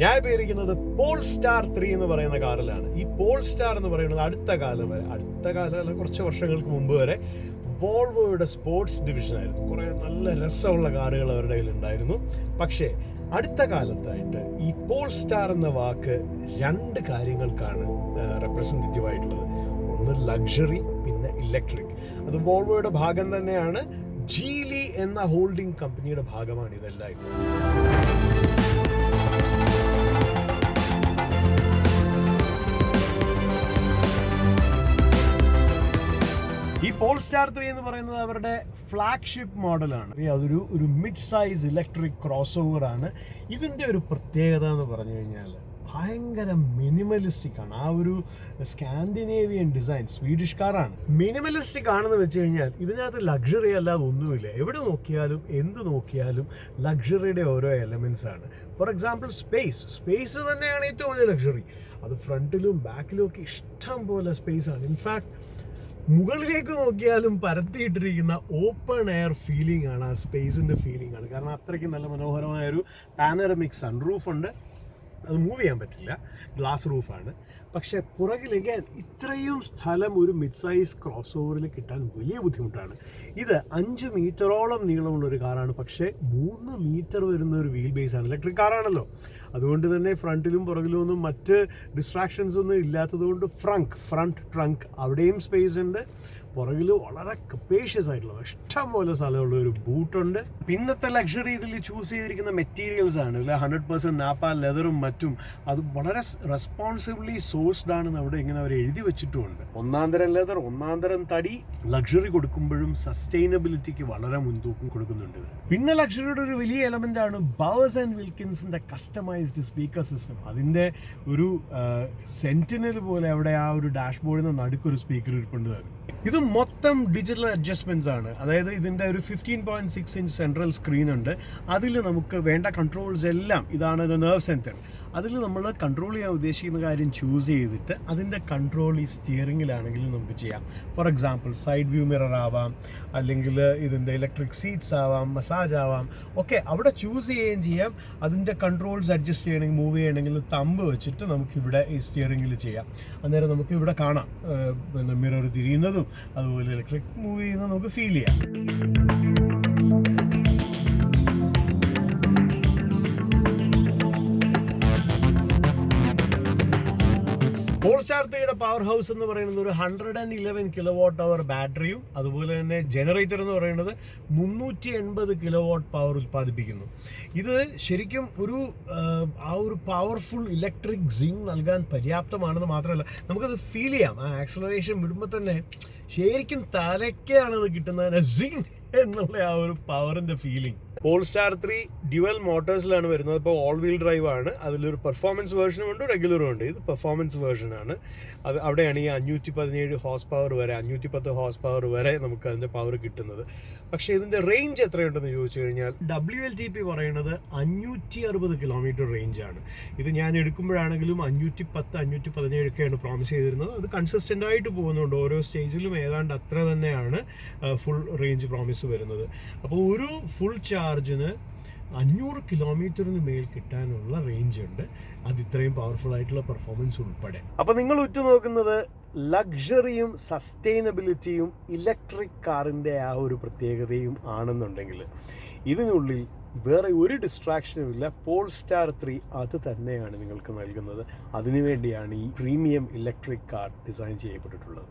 ഞാൻ ഇപ്പോൾ Paul star three എന്ന് പറയുന്ന കാറിലാണ്. ഈ പോൾ സ്റ്റാർ എന്ന് പറയുന്നത് അടുത്ത കാലം വരെ അടുത്ത കാലം കുറച്ച് വർഷങ്ങൾക്ക് മുമ്പ് വരെ വോൾവോയുടെ സ്പോർട്സ് ഡിവിഷൻ ആയിരുന്നു. കുറേ നല്ല രസമുള്ള കാറുകൾ അവരുടെ കയ്യിൽ ഉണ്ടായിരുന്നു. പക്ഷേ അടുത്ത കാലത്തായിട്ട് ഈ പോൾ സ്റ്റാർ എന്ന വാക്ക് രണ്ട് കാര്യങ്ങൾക്കാണ് റെപ്രസെന്റേറ്റീവ് ആയിട്ടുള്ളത്. ഒന്ന് ലക്ഷറി പിന്നെ ഇലക്ട്രിക് അത് വോൾവോയുടെ ഭാഗം തന്നെയാണ്. ജീലി എന്ന ഹോൾഡിംഗ് കമ്പനിയുടെ ഭാഗമാണ് ഇതെല്ലാം. സ്റ്റാർ ത്രീ എന്ന് പറയുന്നത് അവരുടെ ഫ്ലാഗ്ഷിപ്പ് മോഡലാണ് അതൊരു ഒരു mid size electric crossover ആണ്. ഇതിന്റെ ഒരു പ്രത്യേകത എന്ന് പറഞ്ഞു കഴിഞ്ഞാൽ ഭയങ്കര മിനിമലിസ്റ്റിക് ആണ്. ആ ഒരു സ്കാൻഡിനേവിയൻ ഡിസൈൻ സ്വീഡിഷ് കാറാണ് മിനിമലിസ്റ്റിക് ആണെന്ന് വെച്ച് കഴിഞ്ഞാൽ ഇതിനകത്ത് ലക്ഷറി അല്ലാതെ ഒന്നുമില്ല. എവിടെ നോക്കിയാലും എന്ത് നോക്കിയാലും ലക്ഷറിയുടെ ഓരോ എലമെൻസ് ആണ്. ഫോർ എക്സാമ്പിൾ സ്പേസ് സ്പേസ് തന്നെയാണ് ഏറ്റവും വലിയ ലക്ഷറി അത് ഫ്രണ്ടിലും ബാക്കിലും ഒക്കെ ഇഷ്ടം പോലെ സ്പേസ് ആണ്. ഇൻഫാക്ട് മുകളിലേക്ക് നോക്കിയാലും പരത്തിയിട്ടിരിക്കുന്ന ഓപ്പൺ എയർ ഫീലിംഗ് ആണ് ആ സ്പേസിന്റെ ഫീലിംഗ് ആണ്. കാരണം അത്രയ്ക്ക് നല്ല മനോഹരമായ ഒരു പാനറമിക് സൺറൂഫ് ഉണ്ട്. അത് മൂവ് ചെയ്യാൻ പറ്റില്ല. ഗ്ലാസ് റൂഫാണ് പക്ഷെ പുറകിലേക്ക് ഇത്രയും സ്ഥലം ഒരു മിഡ് സൈസ് ക്രോസ് ഓവറിൽ കിട്ടാൻ വലിയ ബുദ്ധിമുട്ടാണ്. ഇത് അഞ്ച് മീറ്ററോളം നീളമുള്ള ഒരു കാറാണ്. പക്ഷേ മൂന്ന് മീറ്റർ വരുന്ന ഒരു വീൽ ബേസ് ആണ്. ഇലക്ട്രിക് കാറാണല്ലോ അതുകൊണ്ട് തന്നെ ഫ്രണ്ടിലും പുറകിലും ഒന്നും മറ്റ് ഡിസ്ട്രാക്ഷൻസ് ഒന്നും ഇല്ലാത്തതുകൊണ്ട് ഫ്രങ്ക് ഫ്രണ്ട് ട്രങ്ക് അവിടെയും സ്പേസ് ഉണ്ട്. പുറകിൽ വളരെ കപ്പേഷ്യസ് ആയിട്ടുള്ള ഇഷ്ടം പോലെ സ്ഥലമുള്ള ഒരു ബൂട്ടുണ്ട്. പിന്നത്തെ ലക്ഷറി ഇതിൽ ചൂസ് ചെയ്തിരിക്കുന്ന മെറ്റീരിയൽസ് ആണ്. അല്ലെ? ഹൺഡ്രഡ് പെർസെന്റ് നാപ്പ ലെതറും മറ്റും. അത് വളരെ റെസ്പോൺസിബിളി സോഴ്സ്ഡ് ആണെന്ന് അവിടെ ഇങ്ങനെ അവർ എഴുതി വെച്ചിട്ടുമുണ്ട് ഒന്നാന്തരം ലെതർ ഒന്നാന്തരം തടി. ലക്ഷറി കൊടുക്കുമ്പോഴും സസ്റ്റൈനബിലിറ്റിക്ക് വളരെ മുൻതൂക്കം കൊടുക്കുന്നുണ്ട്. പിന്നെ ലക്ഷറിയുടെ ഒരു വലിയ എലമെന്റ് ആണ് ബവേഴ്സ് ആൻഡ് വിൽക്കിൻസിന്റെ കസ്റ്റമൈസ്ഡ് സ്പീക്കർ സിസ്റ്റം അതിന്റെ ഒരു സെന്റിനൽ പോലെ അവിടെ ആ ഒരു ഡാഷ്ബോർഡിന് നടുക്കൊരു സ്പീക്കർ ഇരിപ്പുണ്ട്. ഇത് മൊത്തം ഡിജിറ്റൽ അഡ്ജസ്റ്റ്മെന്റ്സ് ആണ്. അതായത് ഇതിന്റെ ഒരു fifteen point six inch central screen ഉണ്ട്. അതിൽ നമുക്ക് വേണ്ട കൺട്രോൾസ് എല്ലാം ഇതാണ് നെർവ് സെന്റർ അതിൽ നമ്മൾ കൺട്രോൾ ചെയ്യാൻ ഉദ്ദേശിക്കുന്ന കാര്യം ചൂസ് ചെയ്തിട്ട് അതിന്റെ കൺട്രോൾ ഈ സ്റ്റിയറിങ്ങിലാണെങ്കിലും നമുക്ക് ചെയ്യാം. For example side view mirror ആവാം അല്ലെങ്കിൽ ഇതിന്റെ ഇലക്ട്രിക് സീറ്റ്സ് ആവാം മസാജ് ആവാം ഒക്കെ അവിടെ ചൂസ് ചെയ്യുകയും ചെയ്യാം. അതിന്റെ കൺട്രോൾസ് അഡ്ജസ്റ്റ് ചെയ്യണമെങ്കിൽ മൂവ് ചെയ്യണമെങ്കിൽ തമ്പ് വെച്ചിട്ട് നമുക്കിവിടെ ഈ സ്റ്റിയറിങ്ങിൽ ചെയ്യാം. അന്നേരം നമുക്ക് ഇവിടെ കാണാം മിറർ തിരിയുന്നതും അതുപോലെ ഇലക്ട്രിക് മൂവ് ചെയ്യുന്നതും നമുക്ക് ഫീൽ ചെയ്യാം. പോൾസ്റ്റാർത്തയുടെ പവർ ഹൗസ് എന്ന് പറയുന്നത് ഒരു hundred and eleven kilowatt hour ബാറ്ററിയും അതുപോലെ തന്നെ ജനറേറ്റർ എന്ന് പറയുന്നത് മുന്നൂറ്റി എൺപത് കിലോ വാട്ട് പവർ ഉൽപ്പാദിപ്പിക്കുന്നു. ഇത് ശരിക്കും ഒരു ആ, ഒരു പവർഫുൾ ഇലക്ട്രിക് സിങ് നൽകാൻ പര്യാപ്തമാണെന്ന് മാത്രമല്ല നമുക്കത് ഫീൽ ചെയ്യാം. ആ ആക്സലറേഷൻ വിടുമ്പോൾ തന്നെ ശരിക്കും തലയ്ക്കാണ് അത് കിട്ടുന്നതിന് സിങ് എന്നുള്ള ആ ഒരു പവറിന്റെ feeling Polestar three dual മോട്ടോഴ്സിലാണ് വരുന്നത്. ഇപ്പോൾ ഓൾ വീൽ ഡ്രൈവ് ആണ്. അതിലൊരു പെർഫോമൻസ് വേർഷനും ഉണ്ട് റെഗുലറും ഉണ്ട്. ഇത് പെർഫോമൻസ് വേർഷൻ ആണ്. അത് അവിടെയാണ് ഈ അഞ്ഞൂറ്റി പതിനേഴ് ഹോസ് പവർ വരെ അഞ്ഞൂറ്റി പത്ത് ഹോസ് പവർ വരെ നമുക്ക് അതിന്റെ പവർ കിട്ടുന്നത്. പക്ഷേ ഇതിന്റെ റേഞ്ച് എത്രയുണ്ടെന്ന് ചോദിച്ചു കഴിഞ്ഞാൽ ഡബ്ല്യു എൽ ടി പി പറയുന്നത് അഞ്ഞൂറ്റി അറുപത് കിലോമീറ്റർ ആണ്. ഇത് ഞാൻ എടുക്കുമ്പോഴാണെങ്കിലും അഞ്ഞൂറ്റി പത്ത് അഞ്ഞൂറ്റി പതിനേഴൊക്കെയാണ് പ്രോമിസ് ചെയ്തിരുന്നത്. അത് കൺസിസ്റ്റന്റ് ആയിട്ട് പോകുന്നുണ്ട്. ഓരോ സ്റ്റേജിലും ഏതാണ്ട് അത്ര തന്നെയാണ് ഫുൾ റേഞ്ച് പ്രോമിസ് വരുന്നത്. അപ്പോൾ ഒരു ഫുൾ ചാർജിന് അഞ്ഞൂറ് കിലോമീറ്ററിന് മേൽ കിട്ടാനുള്ള റേഞ്ച് ഉണ്ട്. അത് ഇത്രയും പവർഫുൾ ആയിട്ടുള്ള പെർഫോമൻസ് ഉൾപ്പെടെ. അപ്പോൾ നിങ്ങൾ ഉറ്റുനോക്കുന്നത് ലക്ഷറിയും സസ്റ്റൈനബിലിറ്റിയും ഇലക്ട്രിക് കാറിന്റെ ആ ഒരു പ്രത്യേകതയും ആണെന്നുണ്ടെങ്കിൽ ഇതിനുള്ളിൽ വേറെ ഒരു ഡിസ്ട്രാക്ഷനും ഇല്ല. പോൾ സ്റ്റാർ ത്രീ അത് തന്നെയാണ് നിങ്ങൾക്ക് നൽകുന്നത്. അതിനുവേണ്ടിയാണ് ഈ പ്രീമിയം ഇലക്ട്രിക് കാർ ഡിസൈൻ ചെയ്യപ്പെട്ടിട്ടുള്ളത്.